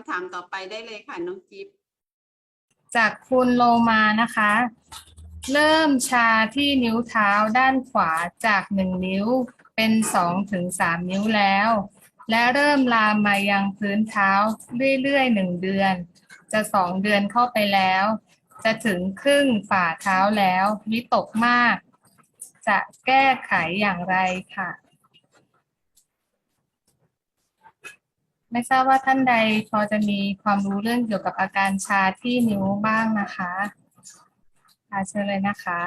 ำถามต่อไปได้เลยค่ะน้องจิ๊บจากคุณโลมานะคะ เริ่มชาที่นิ้วเท้าด้านขวาจากหนึ่งนิ้วเป็นสองถึงสามนิ้วแล้ว และเริ่มลามมายังพื้นเท้าเรื่อยๆหนึ่งเดือน จะสองเดือนเข้าไปแล้ว จะถึงครึ่งฝ่าเท้าแล้ววิตกมาก จะแก้ไขอย่างไรค่ะ ไม่ทราบว่าท่านใดพอจะมีความรู้เรื่องเกี่ยวกับอาการชาที่นิ้วบ้างนะคะอาเชิญเลยนะคะ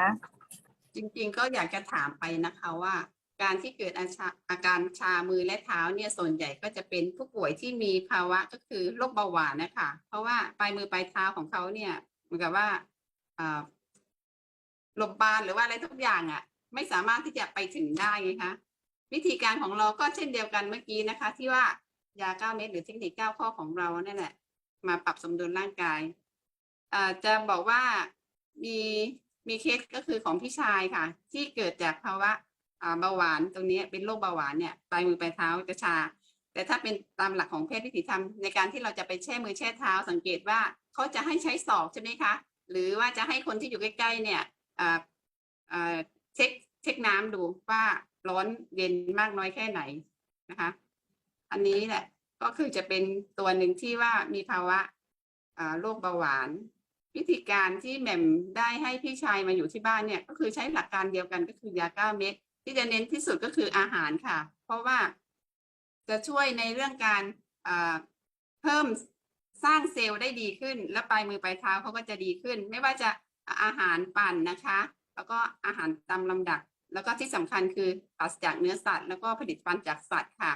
จริงๆก็อยากจะถามไปนะคะว่า การที่เกิดอาชาอาการชามือและเท้าเนี่ยส่วนใหญ่ก็จะเป็นผู้ป่วยที่มีภาวะก็คือโรคเบาหวานนะคะ เพราะว่าปลายมือปลายเท้าของเขาเนี่ยเหมือนกับว่าอ่าลมปานหรือว่าอะไรทุกอย่างอะ ไม่สามารถที่จะไปถึงได้ไงคะวิธีการของเราก็เช่นเดียวกันเมื่อกี้นะคะ ที่ว่า ยาเก้าเม็ดหรือเทคนิคเก้าข้อของเราเนี่ยแหละ มาปรับสมดุลร่างกายอ่าจะบอกว่ามีมีเคสก็คือของพี่ชายค่ะ ที่เกิดจากภาวะเบาหวานตรงนี้เป็นโรคเบาหวานเนี่ยปลายมือปลายเท้าจะชา แต่ถ้าเป็นตามหลักของแพทย์วิถีธรรมในการที่เราจะไปแช่มือแช่เท้า สังเกตว่าเขาจะให้ใช้ศอกใช่ไหมคะ หรือว่าจะให้คนที่อยู่ใกล้ๆเนี่ยอ่าอ่าเช็คเช็คน้ำดูว่าร้อนเย็นมากน้อยแค่ไหนนะคะ อันนี้แหละก็คือจะเป็นตัวหนึ่งที่ว่ามีภาวะโรคเบาหวาน วิธีการที่แหม่มได้ให้พี่ชายมาอยู่ที่บ้านเนี่ยก็คือใช้หลักการเดียวกันก็คือยาเก้าเม็ดที่จะเน้นที่สุดก็คืออาหารค่ะ เพราะว่าจะช่วยในเรื่องการเพิ่มสร้างเซลล์ได้ดีขึ้น และปลายมือปลายเท้าเขาก็จะดีขึ้น ไม่ว่าจะอาหารปั่นนะคะ แล้วก็อาหารตามลำดับ แล้วก็ที่สำคัญคือปราศจากเนื้อสัตว์ แล้วก็ผลิตภัณฑ์จากสัตว์ค่ะ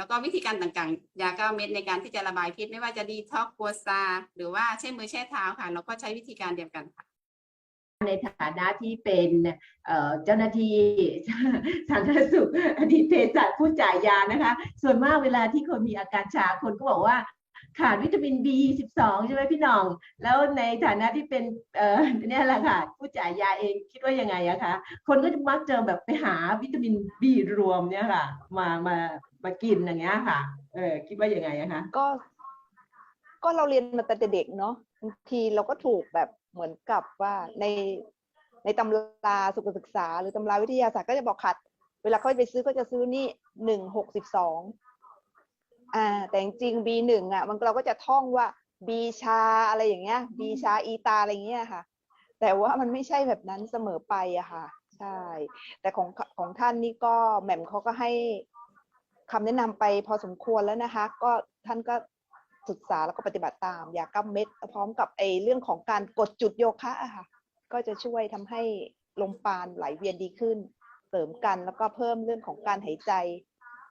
แล้วก็วิธีการต่างๆ ยาเก้าเม็ดในการที่จะระบายพิษไม่ว่าจะดีท็อกกัวซา หรือว่าใช้มือแช่เท้าค่ะ เราก็ใช้วิธีการเดียวกันค่ะ ในฐานะที่เป็นเอ่อเจ้าหน้าที่สาธารณสุขอดีตเภสัชผู้จ่ายยานะคะ ส่วนมากเวลาที่คนมีอาการชาคนก็บอกว่า ขาดวิตามิน B12 ใช่ไหมพี่น้อง แล้วในฐานะที่เป็นเอ่อเนี่ยแหละค่ะผู้จ่ายยาเองคิดว่ายังไงอะคะคนก็จะมักเจอแบบไปหาวิตามิน B รวมเนี่ยค่ะ มามามากินอย่างเงี้ยค่ะเออคิดว่ายังไงอะคะก็ก็เราเรียนมาแต่เด็กเนาะบางทีเราก็ถูกแบบเหมือนกับว่าในในตำราสุขศึกษา หรือตำราวิทยาศาสตร์ก็จะบอกขัด เวลาเขาไปซื้อก็จะซื้อนี่หนึ่งหกสิบสอง อ่าแต่จริงๆ B หนึ่งอะ มันเราก็จะท่องว่า B ชาอะไรอย่างเงี้ย B ชาอีตาอะไรอย่างเงี้ยค่ะ แต่ว่ามันไม่ใช่แบบนั้นเสมอไปอะค่ะ ใช่ แต่ของของท่านนี่ก็แหม่มเขาก็ให้คำแนะนำไปพอสมควรแล้วนะคะ ก็ท่านก็ศึกษาแล้วก็ปฏิบัติตามยาก้าเม็ดพร้อมกับไอ้เรื่องของการกดจุดโยคะอะค่ะ ก็จะช่วยทำให้ลมปราณไหลเวียนดีขึ้น เสริมกันแล้วก็เพิ่มเรื่องของการหายใจ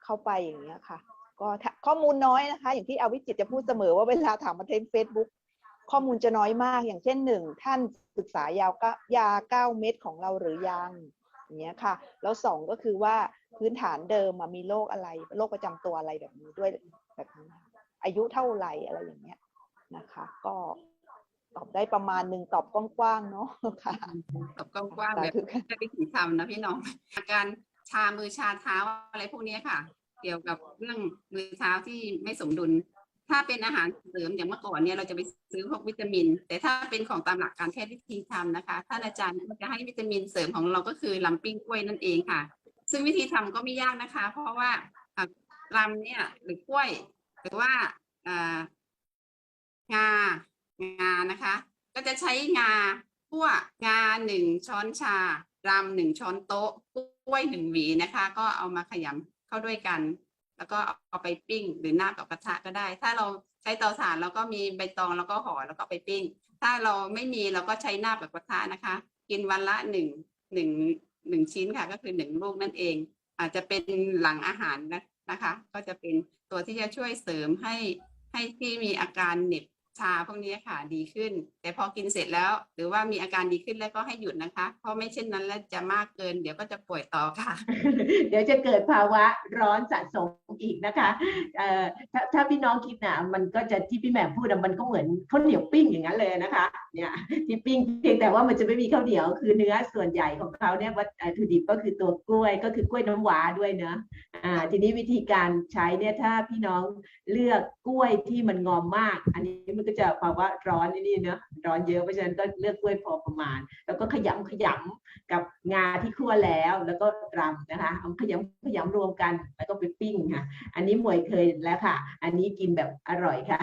เข้าไปอย่างเงี้ยค่ะ ก็ถ้าข้อมูลน้อยนะคะ อย่างที่อวิจิตรจะพูดเสมอว่าเวลาถามมาในเฟซบุ๊กข้อมูลจะน้อยมาก อย่างเช่นหนึ่งท่านศึกษายาวก็ยาเก้าเม็ดของเราหรือยังอย่างเงี้ยค่ะ แล้วสองก็คือว่าพื้นฐานเดิมอะมีโรคอะไรโรคประจำตัวอะไรแบบนี้ด้วยแบบนี้ค่ะอายุเท่าไหร่อะไรอย่างเงี้ยนะคะ ก็ตอบได้ประมาณหนึ่งตอบกว้างๆเนาะค่ะตอบกว้างๆแบบสาธุค่ะแพทย์วิถีธรรมนะพี่น้องอาการชามือชาเท้าอะไรพวกนี้ค่ะ เกี่ยวกับเรื่องมือเท้าที่ไม่สมดุล ถ้าเป็นอาหารเสริมอย่างเมื่อก่อนเนี่ยเราจะไปซื้อพวกวิตามิน แต่ถ้าเป็นของตามหลักการแพทย์วิธีธรรมนะคะท่านอาจารย์ก็จะให้วิตามินเสริมของเราก็คือลำปิ้งกล้วยนั่นเองค่ะ ซึ่งวิธีทำก็ไม่ยากนะคะ เพราะว่าลำเนี่ยหรือกล้วยหรือว่าอ่างางานะคะ ก็จะใช้งาคั่วงาหนึ่งช้อนชารำหนึ่งช้อนโต๊ะกล้วยหนึ่งหวีนะคะ ก็เอามาขยำ เข้าด้วยกัน แล้วก็เอาไปปิ้ง หรือหน้ากับกระทะก็ได้ ถ้าเราใช้เตาถ่านแล้วก็มีใบตองแล้วก็ห่อแล้วก็ไปปิ้ง ถ้าเราไม่มีเราก็ใช้หน้าบกับกระทะนะคะ กินวันละหนึ่งหนึ่งหนึ่งชิ้นค่ะ ก็คือหนึ่งลูกนั่นเอง อาจจะเป็นหลังอาหารนะนะคะ ก็จะเป็นตัวที่จะช่วยเสริมให้ให้ที่มีอาการเหน็บ ชาพวกนี้ค่ะดีขึ้น แต่พอกินเสร็จแล้ว หรือว่ามีอาการดีขึ้นแล้วก็ให้หยุดนะคะ เพราะไม่เช่นนั้นแล้วจะมากเกิน เดี๋ยวก็จะป่วยต่อค่ะ เดี๋ยวจะเกิดภาวะร้อนสะสมอีกนะคะเอ่อถ้าถ้าพี่น้องคิดนะมันก็จะที่พี่แหม่มพูดอะมันก็เหมือนข้าวเหนียวปิ้งอย่างนั้นเลยนะคะเนี่ยที่ปิ้งเพียงแต่ว่ามันจะไม่มีข้าวเหนียวคือเนื้อส่วนใหญ่ของเขาเนี่ยวัตถุดิบก็คือตัวกล้วยก็คือกล้วยน้ำว้าด้วยเนอะอ่าทีนี้วิธีการใช้เนี่ยถ้าพี่น้องเลือกกล้วยที่มันงอมมาก อันนี้มันก็จะภาวะร้อนนี่เนอะร้อนเยอะเพราะฉะนั้นก็เลือกกล้วยพอประมาณ แล้วก็ขยำขยำกับงาที่คั่วแล้ว แล้วก็รำนะคะเอาขยำขยำรวมกันแล้วก็ไปปิ้งค่ะ อันนี้หมวยเคยแล้วค่ะ อันนี้กินแบบอร่อยค่ะ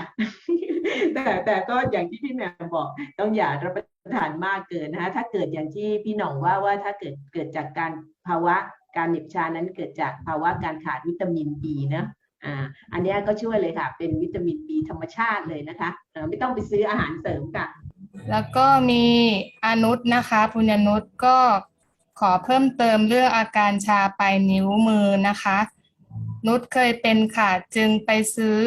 แต่แต่ก็อย่างที่พี่แม่บอกต้องอย่ารับประทานมากเกินนะคะถ้าเกิดอย่างที่พี่หน่องว่าว่าถ้าเกิดเกิดจากการภาวะการเหน็บชานั้นเกิดจากภาวะการขาดวิตามินบีนะ อ่าอันนี้ก็ช่วยเลยค่ะ เป็นวิตามินบีธรรมชาติเลยนะคะไม่ต้องไปซื้ออาหารเสริมค่ะ แล้วก็มีอนุษนะคะปุญญนุษก็ขอเพิ่มเติมเรื่องอาการชาปลายนิ้วมือนะคะ นุชเคยเป็นค่ะ จึงไปซื้อ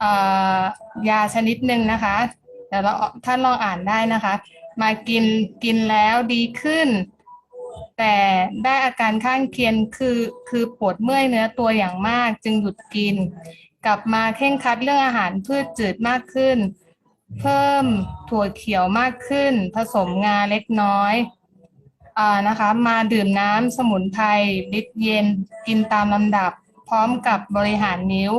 เอ่อยาชนิดหนึ่งนะคะเดี๋ยวเราท่านลองอ่านได้นะคะ มากินกินแล้วดีขึ้น แต่ได้อาการข้างเคียงคือคือปวดเมื่อยเนื้อตัวอย่างมากจึงหยุดกิน กลับมาเข่งคัดเรื่องอาหารพืชจืดมากขึ้น เพิ่มถั่วเขียวมากขึ้น ผสมงาเล็กน้อยอ่านะคะ มาดื่มน้ำสมุนไพรลิตรเย็นกินตามลำดับ พร้อมกับบริหารนิ้ว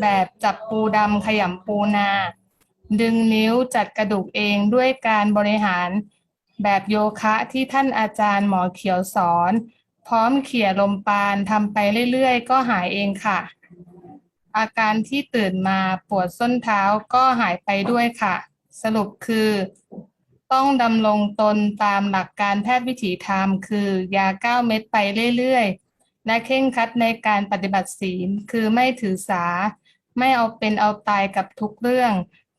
แบบจับปูดำขยำปูนา ดึงนิ้วจัดกระดูกเองด้วยการบริหาร แบบโยคะที่ท่านอาจารย์หมอเขียวสอน พร้อมเขี่ยลมปานทำไปเรื่อยๆ ก็หายเองค่ะ อาการที่ตื่นมาปวดส้นเท้าก็หายไปด้วยค่ะ สรุปคือ ต้องดำรงตนตามหลักการแพทย์วิถีธรรม คือยาเก้าเม็ดไปเรื่อยๆ และเข่งคัดในการปฏิบัติศีลคือไม่ถือสา ไม่เอาเป็นเอาตายกับทุกเรื่อง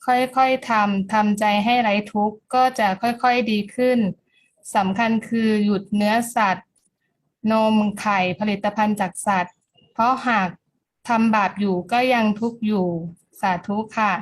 ค่อยๆทำทำใจให้ไร้ทุกข์ก็จะค่อยๆดีขึ้นสำคัญคือหยุดเนื้อสัตว์ นมไข่ผลิตภัณฑ์จากสัตว์ เพราะหากทำบาปอยู่ก็ยังทุกข์อยู่สาธุค่ะ